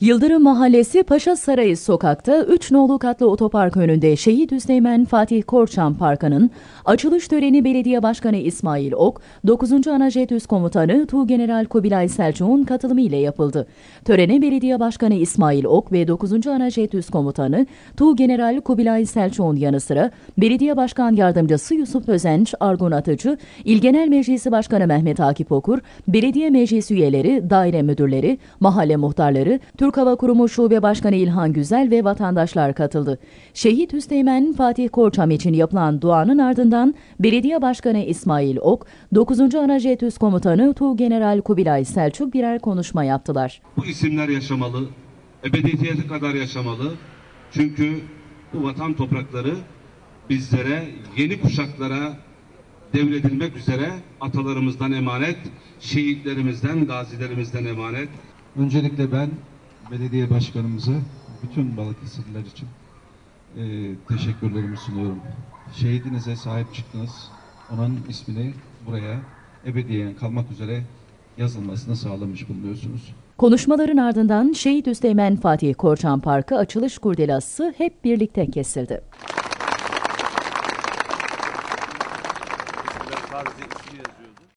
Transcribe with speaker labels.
Speaker 1: Yıldırım Mahallesi Paşa Sarayı sokakta 3 nolu katlı otopark önünde Şehit Üsteğmen Fatih Korçan Parkı'nın açılış töreni Belediye Başkanı İsmail Ok, 9. Anajet Üst Komutanı Tuğgeneral Kubilay Selçuk'un katılımı ile yapıldı. Törene Belediye Başkanı İsmail Ok ve 9. Anajet Üst Komutanı Tuğgeneral Kubilay Selçuk'un yanı sıra Belediye Başkan Yardımcısı Yusuf Özenç, Argun Atıcı, İl Genel Meclisi Başkanı Mehmet Akif Okur, belediye meclis üyeleri, daire müdürleri, mahalle muhtarları, Türk Hava Kurumu Şube Başkanı İlhan Güzel ve vatandaşlar katıldı. Şehit Üsteğmen Fatih Korçam için yapılan duanın ardından Belediye Başkanı İsmail Ok, 9. Anajet Üst Komutanı Tuğgeneral Kubilay Selçuk birer konuşma yaptılar.
Speaker 2: Bu isimler yaşamalı, ebediyete kadar yaşamalı. Çünkü bu vatan toprakları bizlere, yeni kuşaklara devredilmek üzere atalarımızdan emanet, şehitlerimizden, gazilerimizden emanet.
Speaker 3: Öncelikle ben belediye başkanımıza bütün Balıkesirliler için e, teşekkürlerimi sunuyorum. Şehidinize sahip çıktınız. Onun ismini buraya ebediyen kalmak üzere yazılmasını sağlamış bulunuyorsunuz.
Speaker 1: Konuşmaların ardından Şehit Üsteğmen Fatih Korçan Parkı açılış kurdelası hep birlikte kesildi. sadece.